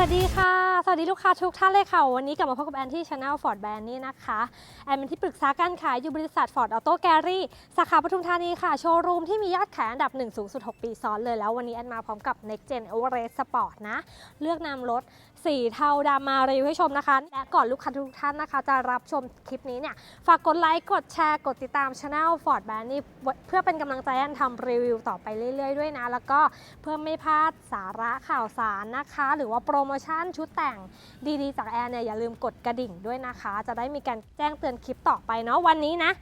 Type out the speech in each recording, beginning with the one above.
วัสดีค่ะ สวัสดีลูกค้าทุกท่านเลยค่ะ วันนี้กลับมาพบกับแอนที่ช anel Ford Brand นี่นะคะ แอนเป็นที่ปรึกษาการขายอยู่บริษัท Ford Auto Gallery สาขาปทุมธานีค่ะ โชว์รูมที่มียอดขายอันดับ 1 สูงสุด 6 ปีซ้อนเลยแล้ว วันนี้แอนมาพร้อมกับ Next Gen Everest Sport นะ เลือกนำรถสีเทาดำมารีวิวให้ชมนะคะ และก่อนลูกค้าทุกท่านนะคะ จะรับชมคลิปนี้เนี่ย ฝากกดไลค์ กดแชร์ กดติดตามช anel Ford Brand นี่เพื่อเป็นกำลังใจให้แอนทำรีวิวต่อไปเรื่อย ๆ ด้วยนะ แล้วก็เพื่อไม่พลาดสาระข่าวสารนะคะ หรือว่าโปรโมชั่นชุดแต่งดีๆ จากแอนเนี่ยอย่าลืมกดกระดิ่งด้วยนะคะ จะได้มีการแจ้งเตือนคลิปต่อไปเนาะวันนี้นะ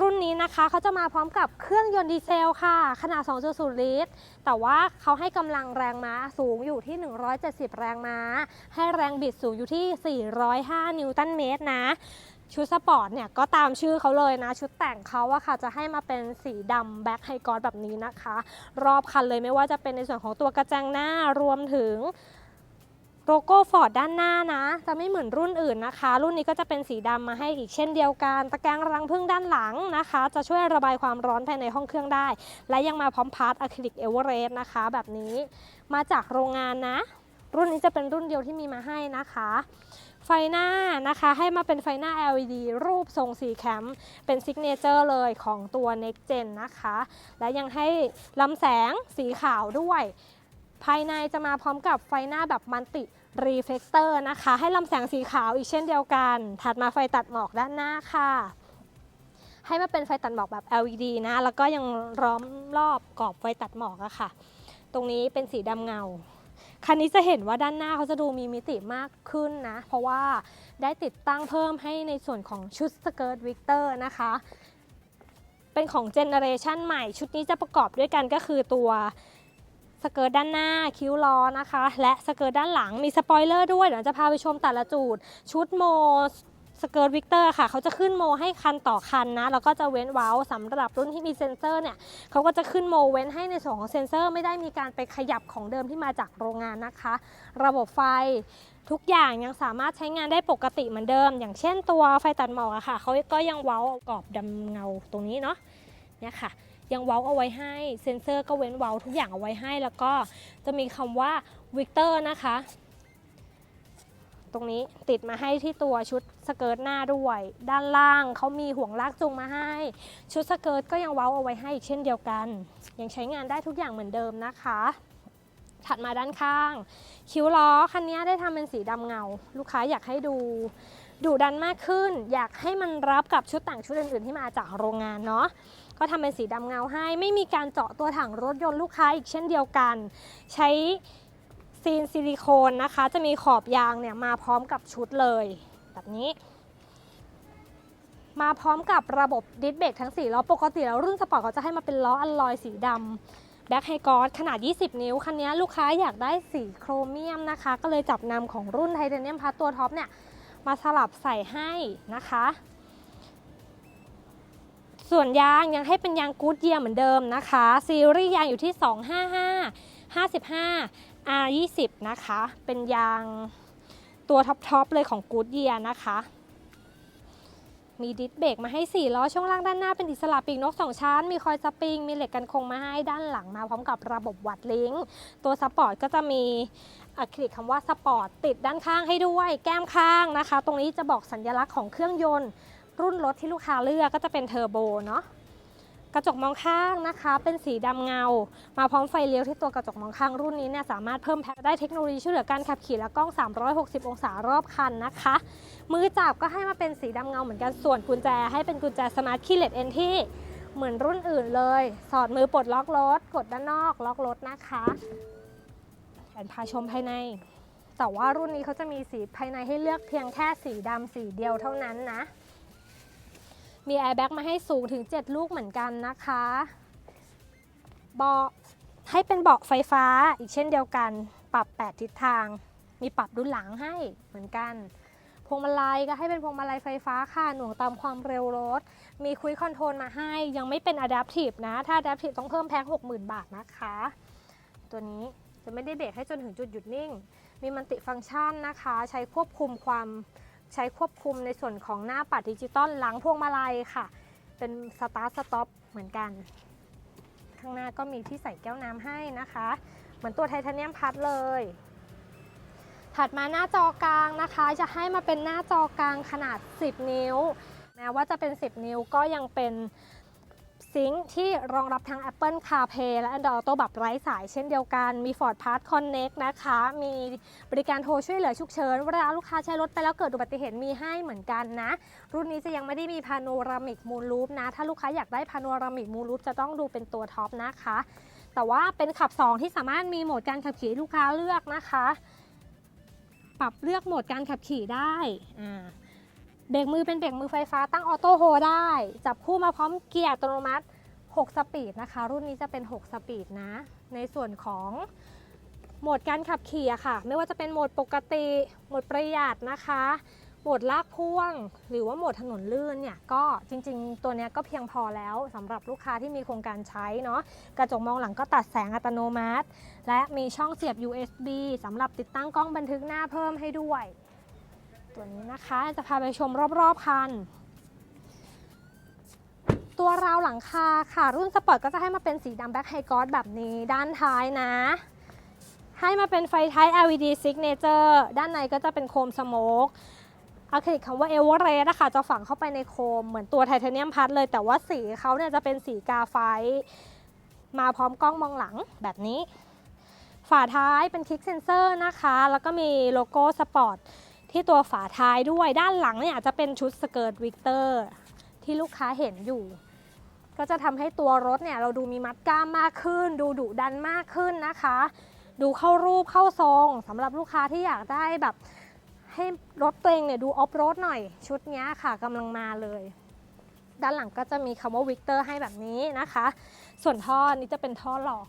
รุ่นนี้นะคะเขาจะมาพร้อมกับเครื่องยนต์ดีเซลค่ะ ขนาด 2.0 ลิตร แต่ว่าเขาให้กำลังแรงม้าสูงอยู่ที่ 170 แรงม้า ให้แรงบิดสูงอยู่ที่ 405 นิวตันเมตรนะ ชุดสปอร์ตเนี่ยก็ตามชื่อเขาเลยนะ ชุดแต่งเขาอะค่ะจะให้มาเป็นสีดำแบ็คไฮกอสแบบนี้นะคะ รอบคันเลยไม่ว่าจะเป็นในส่วนของตัวกระจังหน้ารวมถึง โลโก้ฟอร์ดด้านหน้านะ จะไม่เหมือนรุ่นอื่นนะคะ รุ่นนี้ก็จะเป็นสีดำมาให้อีกเช่นเดียวกัน ตะแกรงรังพึ่งด้านหลังนะคะ จะช่วยระบายความร้อนภายในห้องเครื่องได้ และยังมาพร้อมพาร์ทอะคริลิกเอเวอเรสต์นะคะ แบบนี้มาจากโรงงานนะ รุ่นนี้จะเป็นรุ่นเดียวที่มีมาให้นะคะ ไฟหน้านะคะให้มาเป็นไฟหน้า LED รูปทรงสีแคมเป็นซิกเนเจอร์เลยของตัว Next Gen นะคะ และยังให้ลำแสงสีขาวด้วย ภายในจะมาพร้อมกับไฟหน้าแบบมันติ รีเฟกเตอร์นะคะ ให้ลำแสงสีขาวอีกเช่นเดียวกัน ถัดมาไฟตัดหมอกด้านหน้าค่ะ ให้มาเป็นไฟตัดหมอกแบบ LED นะ แล้วก็ยังล้อมรอบกรอบไฟตัดหมอกอะค่ะ ตรงนี้เป็นสีดำเงา คันนี้จะเห็นว่าด้านหน้าเขาจะดูมีมิติมากขึ้นนะ เพราะว่าได้ติดตั้งเพิ่มให้ในส่วนของชุดสเกิร์ตวิกเตอร์นะคะ เป็นของเจเนอเรชันใหม่ ชุดนี้จะประกอบด้วยกันก็คือตัว สเกิร์ตด้านหน้าคิ้วล้อนะคะ และสเกิร์ตด้านหลังมีสปอยเลอร์ด้วยเดี๋ยวจะพาไปชมแต่ละจุดชุดโมสเกิร์ตวิกเตอร์ค่ะ เขาจะขึ้นโมให้คันต่อคันนะ แล้วก็จะเว้นเว้าสำหรับรุ่นที่มีเซ็นเซอร์เนี่ย เขาก็จะขึ้นโมเว้นให้ในส่วนของเซ็นเซอร์ไม่ได้มีการไปขยับของเดิมที่มาจากโรงงานนะคะ ระบบไฟทุกอย่างยังสามารถใช้งานได้ปกติเหมือนเดิม อย่างเช่นตัวไฟตัดหมอกอะค่ะ เขาก็ยังเว้ากรอบดำเงาตรงนี้เนาะเนี่ยค่ะ ยังเว้าเอาไว้ให้เซ็นเซอร์ก็เว้นเว้าทุกอย่างเอาไว้ให้ แล้วก็จะมีคำว่าวิกเตอร์นะคะ ตรงนี้ติดมาให้ที่ตัวชุดสเกิร์ตหน้าด้วย ด้านล่างเขามีห่วงลากจูงมาให้ ชุดสเกิร์ตก็ยังเว้าเอาไว้ให้อีกเช่นเดียวกัน ยังใช้งานได้ทุกอย่างเหมือนเดิมนะคะถัดมาด้านข้าง คิ้วล้อคันนี้ได้ทำเป็นสีดำเงา ลูกค้าอยากให้ดูดุดันมากขึ้น อยากให้มันรับกับชุดแต่งชุดอื่นๆที่มาจากโรงงานเนาะ ก็ทำเป็นสีดำเงาให้ ไม่มีการเจาะตัวถังรถยนต์ลูกค้าอีกเช่นเดียวกัน ใช้ซีนซิลิโคนนะคะ จะมีขอบยางเนี่ยมาพร้อมกับชุดเลย แบบนี้ มาพร้อมกับระบบดิสเบรกทั้ง4ล้อปกติแล้วรุ่นสปอร์ตเขาจะให้มาเป็นล้ออัลลอยสีดำแบ็คไฮกอสขนาด 20 นิ้ว คันนี้ลูกค้าอยากได้สีโครเมียมนะคะ ก็เลยจับนำของรุ่นไทเทเนียมพัทตัวท็อปเนี่ยมาสลับใส่ให้นะคะ ส่วนยางยังให้เป็นยางกู๊ดเยียร์เหมือนเดิมนะคะ ซีรีส์ยางอยู่ที่ 255 55 R20 นะคะ เป็นยางตัวท็อปๆเลยของกู๊ดเยียร์นะคะ มีดิสเบรกมาให้ 4 ล้อ ช่วงล่างด้านหน้าเป็นอิสระปีกนก 2 ชั้น มีคอยสปริง มีเหล็กกันคงมาให้ด้านหลังมาพร้อมกับระบบวัดลิงก์ตัวสปอร์ตก็จะมีอะคริลิกคำว่าสปอร์ตติดด้านข้างให้ด้วย แก้มข้างนะคะ ตรงนี้จะบอกสัญลักษณ์ของเครื่องยนต์ รุ่นรถที่ลูกค้าเลือกก็จะเป็นเทอร์โบเนาะกระจกมองข้างนะคะ เป็นสีดำเงา มาพร้อมไฟเลี้ยวที่ตัวกระจกมองข้างรุ่นนี้เนี่ยสามารถเพิ่มแพ็คได้เทคโนโลยีช่วยเหลือการขับขี่และกล้อง 360 องศารอบคันนะคะ มือจับก็ให้มาเป็นสีดำเงาเหมือนกันส่วนกุญแจ ให้เป็นกุญแจสมาร์ทคีย์เลสเอนที่เหมือนรุ่นอื่นเลย สอดมือปลดล็อกรถ กดด้านนอกล็อกรถนะคะแผนพาชมภายใน แต่ว่ารุ่นนี้เขาจะมีสีภายในให้เลือกเพียงแค่สีดำสีเดียวเท่านั้นนะ มีแอร์แบ็กมาให้สูงถึง 7 ลูกเหมือนกันนะคะเบาะให้เป็นเบาะไฟฟ้าอีกเช่นเดียวกัน ปรับ 8 ทิศทาง มีปรับดุลหลังให้เหมือนกัน พวงมาลัยก็ให้เป็นพวงมาลัยไฟฟ้าค่ะหน่วงตามความเร็วรถ มีคุยคอนโทรลมาให้ ยังไม่เป็น Adaptive นะ ถ้า Adaptive ต้องเพิ่มแพ็ค60,000 บาทนะคะ ตัวนี้จะไม่ได้เบรกให้จนถึงจุดหยุดนิ่ง มีมันติฟังก์ชันนะคะ ใช้ควบคุมความ ใช้ควบคุมในส่วนของหน้าปัดดิจิตอลหลังพวงมาลัยค่ะ เป็นสตาร์ทสต็อปเหมือนกัน ข้างหน้าก็มีที่ใส่แก้วน้ำให้นะคะ เหมือนตัวไทเทเนียมพัดเลย ถัดมาหน้าจอกลางนะคะ จะให้มาเป็นหน้าจอกลางขนาด 10 นิ้ว แม้ว่าจะเป็น 10 นิ้วก็ยังเป็น ซิงค์ที่รองรับทั้ง Apple CarPlay และ Android Auto แบบไร้สายเช่นเดียวกัน มี Ford Pass Connect นะคะ มีบริการโทรช่วยเหลือฉุกเฉิน เวลาลูกค้าใช้รถไปแล้วเกิดอุบัติเหตุมีให้เหมือนกันนะ รุ่นนี้จะยังไม่ได้มีพาโนรามิกมูลลูปนะ ถ้าลูกค้าอยากได้พาโนรามิกมูลลูปจะต้องดูเป็นตัวท็อปนะคะ แต่ว่าเป็นขับ 2 ที่สามารถมีโหมดการขับขี่ลูกค้าเลือกนะคะ ปรับเลือกโหมดการขับขี่ได้อ่า เบรกมือเป็นเบรกมือไฟฟ้าตั้งออโต้โฮได้ จับคู่มาพร้อมเกียร์อัตโนมัติ 6 สปีดนะคะ รุ่นนี้จะเป็น 6 สปีดนะ ในส่วนของโหมดการขับขี่อะค่ะ ไม่ว่าจะเป็นโหมดปกติ โหมดประหยัดนะคะ โหมดลากพ่วง หรือว่าโหมดถนนลื่นเนี่ย ก็จริง ๆ ตัวเนี้ยก็เพียงพอแล้วสำหรับลูกค้าที่มีโครงการใช้เนาะ กระจกมองหลังก็ตัดแสงอัตโนมัติ และมีช่องเสียบ USB สำหรับติดตั้งกล้องบันทึกหน้าเพิ่มให้ด้วย ตัวนี้นะคะจะพาไปชมรอบๆคัน ตัวราวหลังคาค่ะ รุ่นสปอร์ตก็จะให้มาเป็นสีดำแบ็คไฮกอสแบบนี้ด้านท้ายนะ ให้มาเป็นไฟท้าย LED Signature ด้านในก็จะเป็นโคมสโมกอะคริลิกคำว่าเอเวอเรสต์นะคะจะฝังเข้าไปในโคมเหมือนตัวไทเทเนียมพัดเลย แต่ว่าสีเขาเนี่ยจะเป็นสีกาไฟ มาพร้อมกล้องมองหลังแบบนี้ ฝาท้ายเป็นคลิกเซนเซอร์นะคะ แล้วก็มีโลโก้สปอร์ต ที่ตัวฝาท้ายด้วยด้านหลังเนี่ยจะเป็นชุดสเกิร์ตวิกเตอร์ที่ลูกค้าเห็นอยู่ ก็จะทำให้ตัวรถเนี่ยเราดูมีมัดกล้ามมากขึ้น ดูดุดันมากขึ้นนะคะ ดูเข้ารูปเข้าทรงสำหรับลูกค้าที่อยากได้แบบ ให้รถตัวเองเนี่ยดูออฟโรดหน่อย ชุดนี้ค่ะกำลังมาเลย ด้านหลังก็จะมีคำว่าวิกเตอร์ให้แบบนี้นะคะ ส่วนท่อนี้จะเป็นท่อหลอก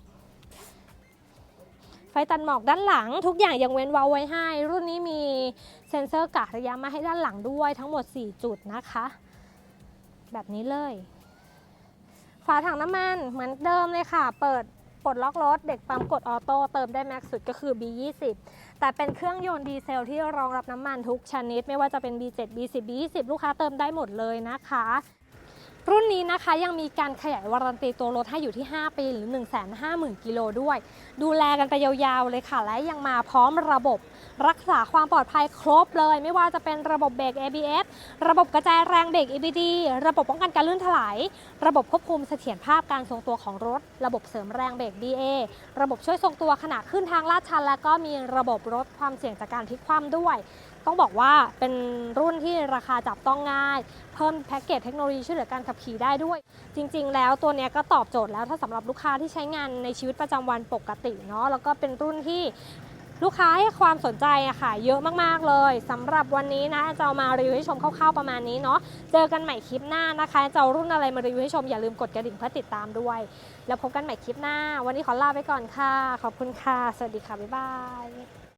ไฟตัดหมอกด้านหลัง ทุกอย่างยังเว้นว้าไว้ให้ รุ่นนี้มีเซ็นเซอร์กะระยะมาให้ด้านหลังด้วยทั้งหมด 4 จุดนะคะ แบบนี้เลย ฝาถังน้ำมันเหมือนเดิมเลยค่ะ เปิดปลดล็อกรถเด็กปั๊มกดออโต้เติมได้แม็กสุดก็คือ B20 แต่เป็นเครื่องยนต์ดีเซลที่รองรับน้ำมันทุกชนิด ไม่ว่าจะเป็น B7 B10 B20 ลูกค้าเติมได้หมดเลยนะคะ รุ่นนี้นะคะยังมีการขยายวารันตีตัวรถให้อยู่ที่ 5 ปีหรือ 150,000 กิโลด้วย ดูแลกันไปยาวๆเลยค่ะ และยังมาพร้อมระบบรักษาความปลอดภัยครบเลย ไม่ว่าจะเป็นระบบเบรก ABS ระบบกระจายแรงเบรก EBD ระบบป้องกันการลื่นถลาย ระบบควบคุมเสถียรภาพการทรงตัวของรถ ระบบเสริมแรงเบรก BA ระบบช่วยทรงตัวขณะขึ้นทางลาดชัน และก็มีระบบลดความเสี่ยงจากการพลิกคว่ำด้วยต้องบอกว่าเป็นรุ่นที่ราคาจับต้องง่าย เพิ่มแพ็กเกจเทคโนโลยีช่วยเหลือการขับขี่ได้ด้วย จริง ๆ แล้วตัวนี้ก็ตอบโจทย์แล้วถ้าสำหรับลูกค้าที่ใช้งานในชีวิตประจำวันปกติเนาะแล้วก็เป็นรุ่นที่ลูกค้าให้ความสนใจอะค่ะ เยอะมาก ๆ เลยสำหรับวันนี้นะจะามารีวิวให้ชมคร่าวๆประมาณนี้เนาะเจอกันใหม่คลิปหน้านะคะจะารุ่นอะไรมารีวิวให้ชมอย่าลืมกดกระดิ่งเพื่อติดตามด้วย แล้วพบกันใหม่คลิปหน้า วันนี้ขอลาไปก่อนค่ะ ขอบคุณค่ะ สวัสดีค่ะบ๊ายบาย